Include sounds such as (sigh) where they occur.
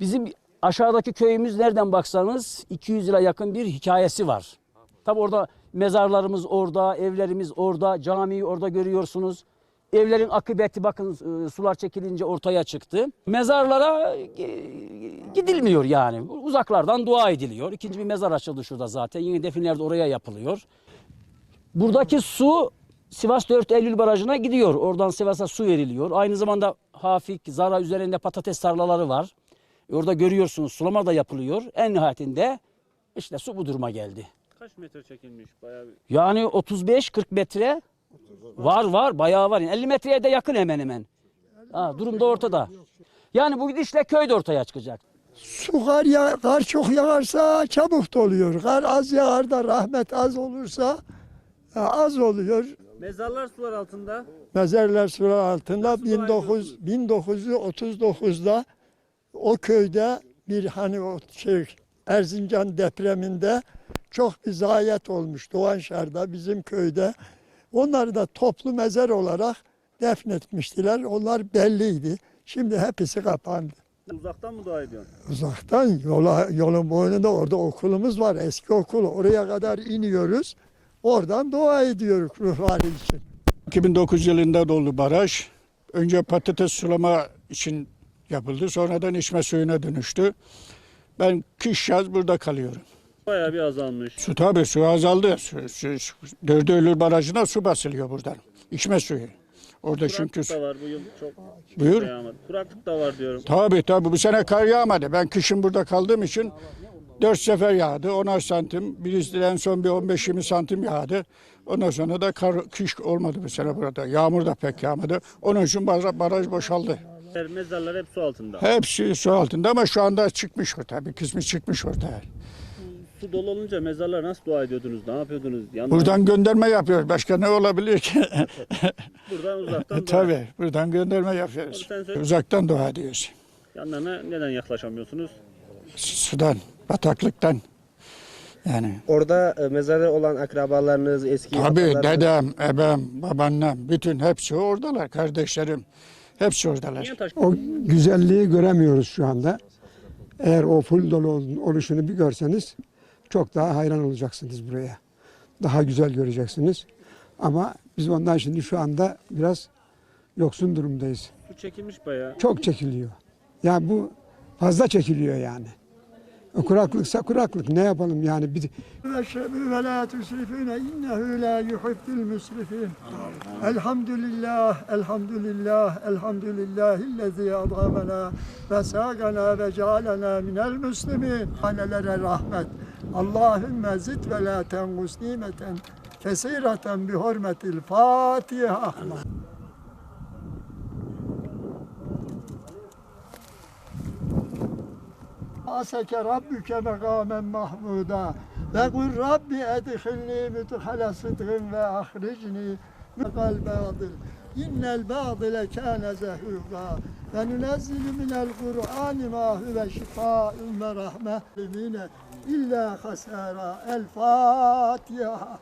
Bizim aşağıdaki köyümüz nereden baksanız 200 yıla yakın bir hikayesi var. Tabi orada mezarlarımız orada, evlerimiz orada, camiyi orada görüyorsunuz. Evlerin akıbeti bakın e, sular çekilince ortaya çıktı. Mezarlara e, gidilmiyor yani. Uzaklardan dua ediliyor. İkinci bir mezar açıldı şurada zaten. Yeni definler de oraya yapılıyor. Buradaki su Sivas 4 Eylül Barajı'na gidiyor. Oradan Sivas'a su veriliyor. Aynı zamanda Hafik, Zara üzerinde patates tarlaları var. Orada görüyorsunuz sulama da yapılıyor. En nihayetinde işte su bu duruma geldi. Kaç metre çekilmiş bayağı bir. Yani 35-40 metre var var bayağı var. Yani 50 metreye de yakın hemen hemen. Ha, durum da ortada. Yani bu gidişle köy de ortaya çıkacak. Su kar, ya, kar çok yağarsa çabuk doluyor. Kar az yağar da rahmet az olursa e, az oluyor. Mezarlar sular altında. Mezarlar sular altında Nasıl dua 19, 1939'da o köyde bir hani o şey Erzincan depreminde çok bir zayiat olmuş Doğanşar'da bizim köyde. Onları da toplu mezar olarak defnetmiştiler. Onlar belliydi. Şimdi hepsi kapandı. Uzaktan mı dua ediyorsun? Uzaktan yola, yolun boynunda orada okulumuz var. Eski okul. Oraya kadar iniyoruz. Oradan dua ediyoruz ruhları için. 2009 yılında doldu baraj. Önce patates sulama için yapıldı. Sonradan içme suyuna dönüştü. Ben kış yaz burada kalıyorum. Bayağı bir azalmış. Su tabii su azaldı. Su, su, su, Dördü Eylül Barajı'na su basılıyor buradan. İçme suyu. Orada çünkü Kuraklık su. da var bu yıl çok Buyur. yağmadı. Kuraklık da var diyorum. Tabii tabii bu sene kar yağmadı. Ben kışın burada kaldığım için dört sefer yağdı. 10 santim. Birisi en son bir 15-20 santim yağdı. Ondan sonra da kar, kış olmadı bu sene burada. Yağmur da pek yağmadı. Onun için baraj, baraj boşaldı. Her mezarlar hep su altında. Hepsi su altında ama şu anda çıkmış orada. Bir kısmı çıkmış orada. Su dolu olunca mezarlar nasıl dua ediyordunuz? Ne yapıyordunuz? Yandan, Buradan gönderme yapıyoruz. Başka ne olabilir ki? (laughs) buradan uzaktan dua. Tabii. Buradan gönderme yapıyoruz. Sen söyle. Uzaktan dua ediyoruz. Yanlarına neden yaklaşamıyorsunuz? Sudan, bataklıktan. Yani Orada e, mezarı olan akrabalarınız, eski Tabii atalarınız- dedem, ebem, babaannem, bütün hepsi oradalar. Kardeşlerim, hepsi oradalar. O güzelliği göremiyoruz şu anda. Eğer o full dolu ol- oluşunu bir görseniz çok daha hayran olacaksınız buraya. Daha güzel göreceksiniz. Ama biz ondan şimdi şu anda biraz yoksun durumdayız. Su çekilmiş bayağı. Çok çekiliyor. Ya bu fazla çekiliyor yani. Kuraklıksa kuraklık ne yapalım yani bir Veşrebu ve la tusrifune innehu la yuhibbul musrifin. Elhamdülillah, elhamdülillah, elhamdülillahillezî adgamena ve sâgana ve cealena minel muslimin. Hanelere rahmet. Allahümme zid ve la tengus nimeten kesireten bi hurmetil Fatiha. Aseke Rabbüke mekamen mahmuda ve kul Rabbi edhilni müdhale sıdgın ve ahricni mekal ba'dil. İnnel ba'dile kâne zehuga ve nunezzilu minel Kur'an ma huve şifâ'un ve rahme illa hasara. El Fatiha.